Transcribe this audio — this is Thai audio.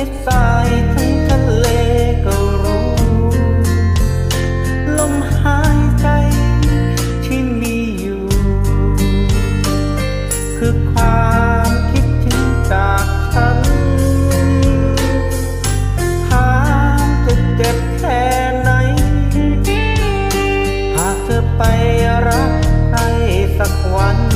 ม็ดทรายทั้งทะเลก็รู้ ลมหายใจที่มีอยู่ คือความคิดถึงจากฉันถามจะเจ็บแค่ไหน หากเธอไปรักใครสักวัน